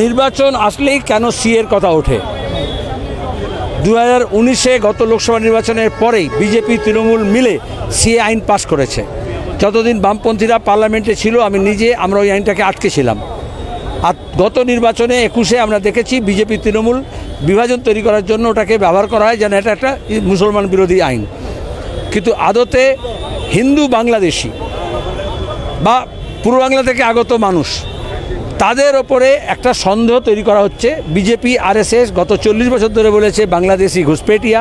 নির্বাচন আসলেই কেন সি এর কথা ওঠে? দু হাজার উনিশে গত লোকসভা নির্বাচনের পরেই বিজেপি, তৃণমূল মিলে সিএ আইন পাশ করেছে। যতদিন বামপন্থীরা পার্লামেন্টে ছিল, আমি নিজে আমরা ওই আইনটাকে আটকেছিলাম আর গত নির্বাচনে একুশে আমরা দেখেছি বিজেপি, তৃণমূল বিভাজন তৈরি করার জন্য ওটাকে ব্যবহার করা হয় যেন এটা একটা মুসলমান বিরোধী আইন। কিন্তু আদতে হিন্দু বাংলাদেশি বা পূর্ব বাংলা থেকে আগত মানুষ তাদের ওপরে একটা সন্দেহ তৈরি করা হচ্ছে। বিজেপি, আরএসএস গত চল্লিশ বছর ধরে বলেছে বাংলাদেশি ঘুষপেটিয়া,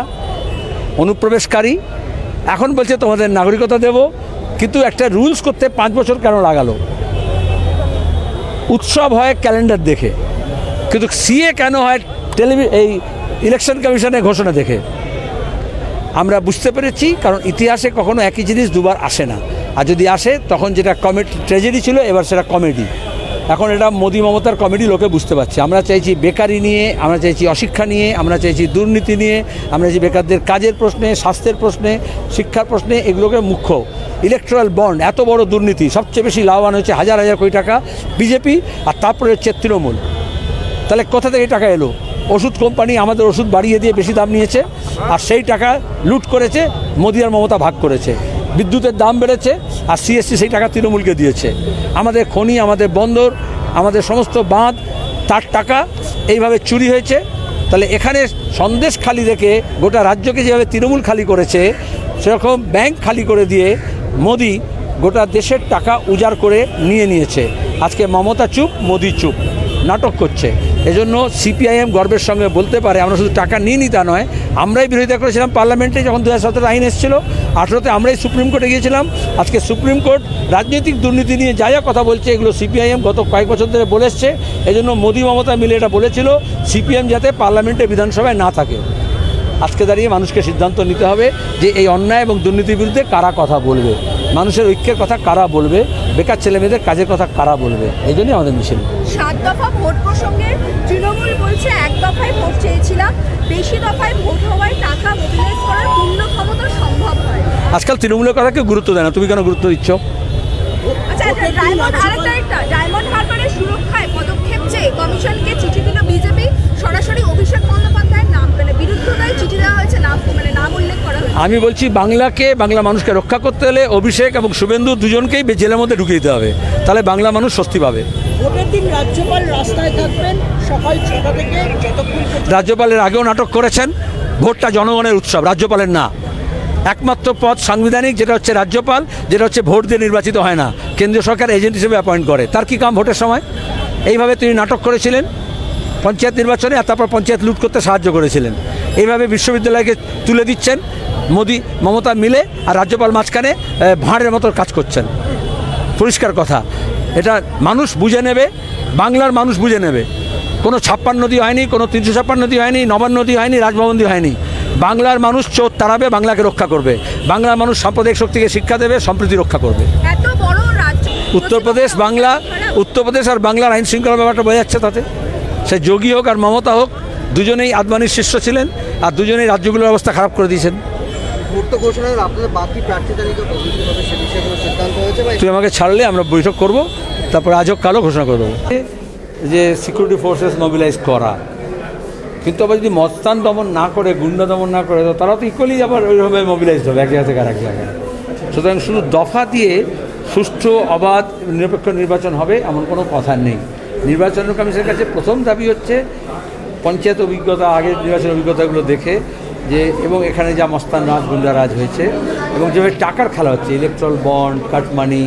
অনুপ্রবেশকারী। এখন বলছে তোমাদের নাগরিকতা দেব, কিন্তু একটা রুলস করতে পাঁচ বছর কেন লাগালো? উৎসব হয় ক্যালেন্ডার দেখে, কিন্তু সিএ কেন হয় টেলিভি, এই ইলেকশন কমিশনের ঘোষণা দেখে? আমরা বুঝতে পেরেছি, কারণ ইতিহাসে কখনো একই জিনিস দুবার আসে না। আর যদি আসে, তখন যেটা কমেডি, ট্র্যাজেডি ছিল, এবার সেটা কমেডি। এখন এটা মোদী মমতার কমেডি, লোকে বুঝতে পারছে। আমরা চাইছি বেকারি নিয়ে, আমরা চাইছি অশিক্ষা নিয়ে, আমরা চাইছি দুর্নীতি নিয়ে, আমরা চাইছি বেকারদের কাজের প্রশ্নে, স্বাস্থ্যের প্রশ্নে, শিক্ষার প্রশ্নে, এগুলোকে মুখ্য। ইলেকট্রাল বন্ড এত বড় দুর্নীতি, সবচেয়ে বেশি লাভবান হচ্ছে হাজার হাজার কোটি টাকা বিজেপি আর তারপরে হচ্ছে তৃণমূল। তাহলে কোথা থেকে টাকা এলো? ওষুধ কোম্পানি আমাদের ওষুধ বাড়িয়ে দিয়ে বেশি দাম নিয়েছে, আর সেই টাকা লুট করেছে, মোদি আর মমতা ভাগ করেছে। বিদ্যুতের দাম বেড়েছে আর সিএসসি সেই টাকা তৃণমূলকে দিয়েছে। আমাদের খনি, আমাদের বন্দর, আমাদের সমস্ত বাঁধ, তার টাকা এইভাবে চুরি হয়েছে। তাহলে এখানে সন্দেশ খালি রেখে গোটা রাজ্যকে যেভাবে তৃণমূল খালি করেছে, সেরকম ব্যাংক খালি করে দিয়ে মোদি গোটা দেশের টাকা উজাড় করে নিয়ে নিয়েছে। আজকে মমতা চুপ, মোদি চুপ। নাটক করছে। এজন্য সিপিআইএম গর্বের সঙ্গে বলতে পারে, আমরা শুধু টাকা নিই নি তা নয়, আমরাই বিরোধিতা করেছিলাম পার্লামেন্টে যখন দু হাজার সতেরো আইন এসেছিল, আঠেরোতে আমরাই সুপ্রিম কোর্টে গিয়েছিলাম, আজকে সুপ্রিম কোর্ট রাজনৈতিক দুর্নীতি নিয়ে যা যা কথা বলছে, এগুলো সিপিআইএম গত কয়েক বছর ধরে বলে এসছে। এজন্য মোদি মমতা মিলে এটা বলেছিল সিপিএম যাতে পার্লামেন্টে বিধানসভায় না থাকে। আজকে দাঁড়িয়ে মানুষকে সিদ্ধান্ত নিতে হবে যে এই অন্যায় এবং দুর্নীতির বিরুদ্ধে কারা কথা বলবে। মানুষের ঐক্যের কথা কারা বলবে? বেকার ছেলেমেয়েদের কাজের কথা কারা বলবে? এই জন্যই আমাদের মিছিল সাত দফা ভোট প্রসঙ্গে তৃণমূল বলছে এক দফায় ভোট চেয়েছিলাম বেশি দফায় ভোট হওয়ায় টাকা মোবিলাইজ করার পূর্ণ ক্ষমতা সম্ভব হয়। আজকাল তৃণমূলের কথা কেউ গুরুত্ব দেয় না। তুমি কেন গুরুত্ব দিচ্ছ? আচ্ছা ডায়মন্ড একটা। ডায়মন্ড হারবারের সুরক্ষায় পদক্ষেপ চেয়ে কমিশনকে চিঠি দিল বিজেপি। সরাসরি অভিষেক আমি বলছি বাংলাকে বাংলা মানুষকে রক্ষা করতে হলে অভিষেক এবং শুভেন্দু দুজনকেই জেলের মধ্যে ঢুকিয়ে দিতে হবে। তাহলে বাংলা মানুষ স্বস্তি পাবে। ভোটের দিন রাজ্যপাল রাস্তায় থাকবেন সকাল ছটা থেকে যতক্ষণ পর্যন্ত রাজ্যপালের আগেও নাটক করেছেন ভোটটা জনগণের উৎসব রাজ্যপালের না। একমাত্র পদ সাংবিধানিক যেটা হচ্ছে রাজ্যপাল যেটা হচ্ছে ভোট দিয়ে নির্বাচিত হয় না। কেন্দ্রীয় সরকার এজেন্ট হিসেবে অ্যাপয়েন্ট করে। তার কি কাম ভোটের সময়? এইভাবে তিনি নাটক করেছিলেন পঞ্চায়েত নির্বাচনে আর তারপর পঞ্চায়েত লুট করতে সাহায্য করেছিলেন। এইভাবে বিশ্ববিদ্যালয়কে তুলে দিচ্ছেন মোদী মমতা মিলে আর রাজ্যপাল মাঝখানে ভাঁড়ের মতো কাজ করছেন। পরিষ্কার কথা। এটা মানুষ বুঝে নেবে বাংলার মানুষ বুঝে নেবে। কোনো ছাপ্পান্ন নদী হয়নি কোনো তিনশো ছাপ্পান্ন নদী হয়নি নবান্ন নদী হয়নি রাজভবন হয়নি। বাংলার মানুষ চোর তাড়াবে বাংলাকে রক্ষা করবে। বাংলার মানুষ সাম্প্রদায়িক শক্তিকে শিক্ষা দেবে সম্প্রীতি রক্ষা করবে। উত্তরপ্রদেশ বাংলা উত্তরপ্রদেশ আর বাংলার আইন শৃঙ্খলা ব্যাপারটা বোঝা যাচ্ছে তাতে। সে যোগী হোক আর মমতা হোক দুজনেই আদবানির শিষ্য ছিলেন আর দুজনেই রাজ্যগুলোর অবস্থা খারাপ করে দিয়েছেন। তুই আমাকে ছাড়লে আমরা বৈঠক করব তারপরে আজ হোক কালও ঘোষণা করে দেবো। যে সিকিউরিটি ফোর্সেস মোবিলাইজ করা কিন্তু আবার যদি মস্তান দমন না করে গুন্ডা দমন না করে তো তারা তো ইকুয়ালি আবার ওইভাবে মোবিলাইজ হবে এক জায়গা থেকে আর এক জায়গায় সুতরাং শুধু দফা দিয়ে সুষ্ঠু অবাধ নিরপেক্ষ নির্বাচন হবে এমন কোনো কথা নেই। নির্বাচন কমিশনের কাছে প্রথম দাবি হচ্ছে পঞ্চায়েত অভিজ্ঞতা, আগের নির্বাচন অভিজ্ঞতাগুলো দেখে যে, এবং এখানে যা মস্তান রাজ গুন্ডা রাজ হয়েছে, এবং যেভাবে টাকার খেলা হচ্ছে ইলেকট্রাল বন্ড কাটমানি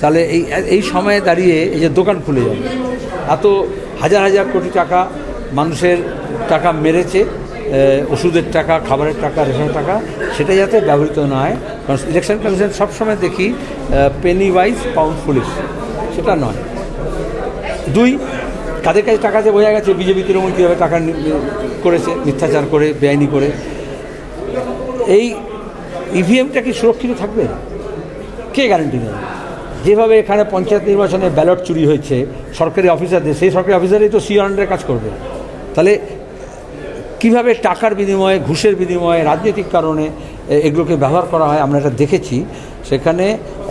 তাহলে এই এই সময়ে দাঁড়িয়ে এই যে দোকান খুলে যাবে। এত হাজার হাজার কোটি টাকা মানুষের টাকা মেরেছে ওষুধের টাকা, খাবারের টাকা, রেশনের টাকা, সেটা যাতে ব্যবহৃত না হয়। কারণ ইলেকশন কমিশন সবসময় দেখি পেনি ওয়াইজ পাউন্ড পুলিশ সেটা নয়। দুই কাদের কাছে টাকা আছে বোঝা গেছে বিজেপি তৃণমূল কীভাবে টাকা করেছে, মিথ্যাচার করে, বেআইনি করে। এই ইভিএমটা কি সুরক্ষিত থাকবে? কে গ্যারান্টি দেবে? যেভাবে এখানে পঞ্চায়েত নির্বাচনে ব্যালট চুরি হয়েছে, সরকারি অফিসারদের সেই সরকারি অফিসারই তো সি আন্ডারে কাজ করবে। তাহলে কীভাবে টাকার বিনিময়ে, ঘুষের বিনিময়ে, রাজনৈতিক কারণে এগুলোকে ব্যবহার করা হয়, আমরা এটা দেখেছি। সেখানে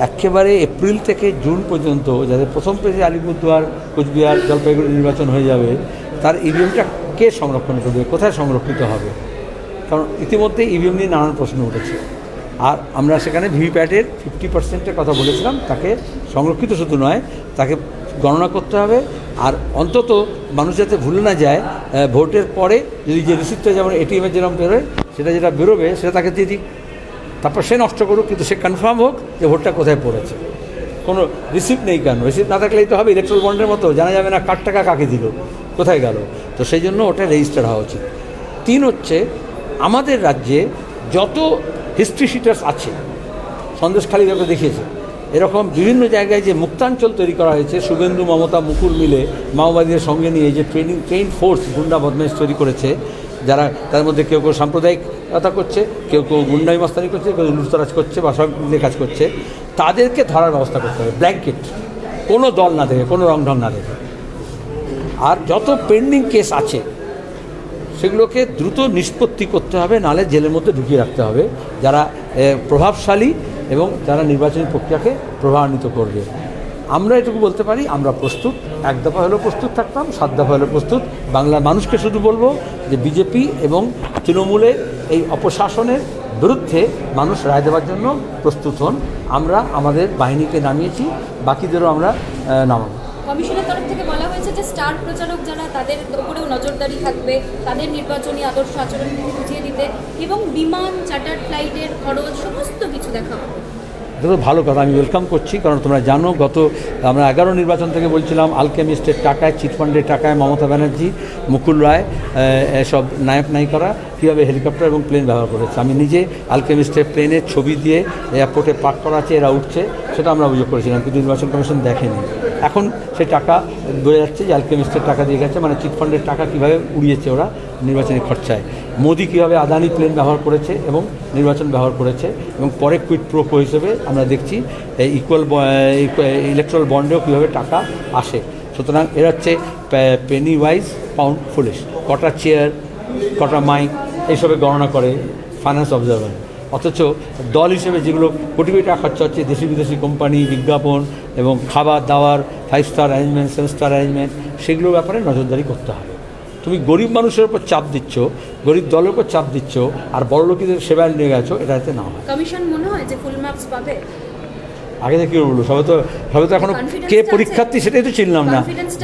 একেবারে এপ্রিল থেকে জুন পর্যন্ত যাদের প্রথম পেজে আলিপুরদুয়ার, কোচবিহার জলপাইগুড়ি নির্বাচন হয়ে যাবে, তার ইভিএমটা কে সংরক্ষণ করবে, কোথায় সংরক্ষিত হবে? কারণ ইতিমধ্যে ইভিএম নিয়ে নানান প্রশ্ন উঠেছে। আর আমরা সেখানে ভিভিপ্যাটের ফিফটি পার্সেন্টের কথা বলেছিলাম, তাকে সংরক্ষিত শুধু নয়, তাকে গণনা করতে হবে। আর অন্তত মানুষ যাতে ভুলে না যায় ভোটের পরে যদি যে রিসিপ্টটা যেমন এটিএমের যেরকম বেরোয়, সেটা যেটা বেরোবে, সেটা তাকে দিয়ে তারপর সে নষ্ট করুক, কিন্তু সে কনফার্ম হোক যে ভোটটা কোথায় পড়েছে। কোনো রিসিপ্ট নেই কেন? রিসিপ্ট না থাকলেই তো হবে ইলেকট্রাল বন্ডের মতো। জানা যাবে না কার টাকা কাকে দিল, কোথায় গেল। তো সেই জন্য ওটা রেজিস্টার হওয়া উচিত। তিন হচ্ছে, আমাদের রাজ্যে যত হিস্ট্রি শিটার্স আছে, সন্দেশখালী ব্যাপারে দেখিয়েছে, এরকম বিভিন্ন জায়গায় যে মুক্তাঞ্চল তৈরি করা হয়েছে, শুভেন্দু, মমতা, মুকুল মিলে মাওবাদীদের সঙ্গে নিয়ে যে ট্রেনিং ট্রেন ফোর্স গুন্ডা বদমাইশ তৈরি করেছে যারা তার মধ্যে কেউ কেউ সাম্প্রদায়িকতা করছে, কেউ কেউ গুন্ডাই মাস্তানি করছে, কেউ লুটতরাজ করছে বা সব কাজ করছে, তাদেরকে ধরার ব্যবস্থা করতে হবে, ব্ল্যাঙ্কেট। কোনো দল না দেখে, কোনো রং ঢং না দেখে। আর যত পেন্ডিং কেস আছে, সেগুলোকে দ্রুত নিষ্পত্তি করতে হবে, নালে জেলের মধ্যে ঢুকিয়ে রাখতে হবে, যারা প্রভাবশালী এবং যারা নির্বাচনী প্রক্রিয়াকে প্রভাবান্বিত করবে। আমরা এটুকু বলতে পারি, আমরা প্রস্তুত। এক দফা হলেও প্রস্তুত থাকতাম, সাত দফা হলেও প্রস্তুত। বাংলার মানুষকে শুধু বলব যে বিজেপি এবং তৃণমূলের এই অপশাসনের বিরুদ্ধে মানুষ রায় দেওয়ার জন্য প্রস্তুত হন। আমরা আমাদের বাহিনীকে নামিয়েছি, বাকিদেরও আমরা নামাবো। কমিশনের তরফ থেকে বলা হয়েছে যে স্টার প্রচারক যারা, তাদের উপরেও নজরদারি থাকবে, তাদের নির্বাচনী আদর্শ আচরণ বুঝিয়ে দিতে এবং বিমান, চার্টার ফ্লাইটের খরচ, সমস্ত কিছু দেখা হবে। দেখো ভালো কথা, আমি ওয়েলকাম করছি। কারণ তোমরা জানো, গত আমরা এগারো নির্বাচন থেকে বলছিলাম আলকেমিস্টের টাকায় চিটফান্ডের টাকায় মমতা ব্যানার্জি, মুকুল রায় এসব নায়ক নায়িকারা কীভাবে হেলিকপ্টার এবং প্লেন ব্যবহার করেছে। আমি নিজে আলকেমিস্টের প্লেনের ছবি দিয়ে এয়ারপোর্টে পার্ক করা আছে, এরা উঠছে। সেটা আমরা অভিযোগ করেছিলাম, কিন্তু নির্বাচন কমিশন দেখেনি। এখন সে টাকা বোঝা যাচ্ছে, যে আলকেমিস্টের টাকা দিয়ে গেছে মানে চিটফান্ডের টাকা কীভাবে উড়িয়েছে ওরা নির্বাচনী খরচায়। মোদি কীভাবে আদানি প্লেন ব্যবহার করেছে এবং নির্বাচন ব্যবহার করেছে, এবং পরে কুইট প্রোপো হিসেবে আমরা দেখছি ইকুয়াল ইলেকট্রাল বন্ডেও কীভাবে টাকা আসে। সুতরাং এরা হচ্ছে পেনি ওয়াইজ পাউন্ড ফুলিশ কটা চেয়ার কটা মাইক এইসবে গণনা করে ফাইন্যান্স অবজারভার অথচ দল হিসেবে যেগুলো কোটি কোটি টাকা খরচা হচ্ছে দেশি বিদেশি কোম্পানি বিজ্ঞাপন এবং খাবার দাবার five star arrangement seven star arrangement সেগুলোর ব্যাপারে নজরদারি করতে হবে। তুমি গরিব মানুষের উপর চাপ দিচ্ছ গরিব দলের উপর চাপ দিচ্ছ আর বড় লোকেদের সেবায় নিয়ে গেছো এটা যাতে না হয়। কমিশন মনে হয় যে ফুল মার্কস পাবে? আগে থেকে কী বলব সবে তো সবে তো এখনও কে পরীক্ষার্থী সেটাই তো চিনলাম না।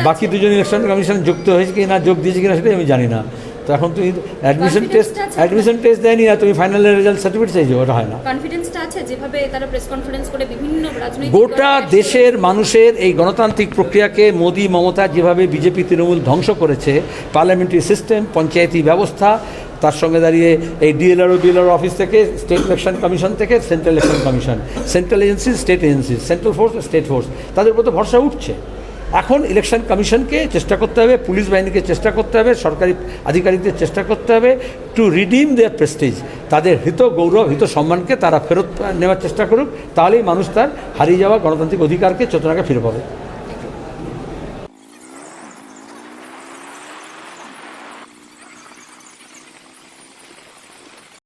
বাকি দুজন ইলেকশন কমিশন যুক্ত হয়েছে কি না যোগ দিয়েছে কিনা সেটাই আমি জানি না। তো এখন তুমি অ্যাডমিশন টেস্ট অ্যাডমিশন টেস্ট দেয়নি না তুমি ফাইনাল রেজাল্ট সার্টিফিকেট চাইছো ওটা হয় না। কনফিডেন্সটা আছে যেভাবে তারা প্রেস কনফারেন্স করে বিভিন্ন রাজনৈতিক গোটা দেশের মানুষের এই গণতান্ত্রিক প্রক্রিয়াকে মোদি মমতা যেভাবে বিজেপি তৃণমূল ধ্বংস করেছে পার্লামেন্টারি সিস্টেম পঞ্চায়েতি ব্যবস্থা তার সঙ্গে দাঁড়িয়ে এই ডিএলআর ও বিএলআর অফিস থেকে স্টেট ইলেকশন কমিশন থেকে central election commission central agency state agency central force state force তাদের উপর তো ভরসা উঠছে। এখন ইলেকশন কমিশনকে চেষ্টা করতে হবে পুলিশ বাহিনীকে চেষ্টা করতে হবে, সরকারি আধিকারিকদের চেষ্টা করতে হবে টু রিডিম দেয়ার প্রেস্টিজ তাদের হিত, গৌরব, হিত সম্মানকে তারা ফেরত নেওয়ার চেষ্টা করুক, তাহলেই মানুষ তার হারিয়ে যাওয়া গণতান্ত্রিক অধিকারকে, চেতনাকে ফিরে পাবে।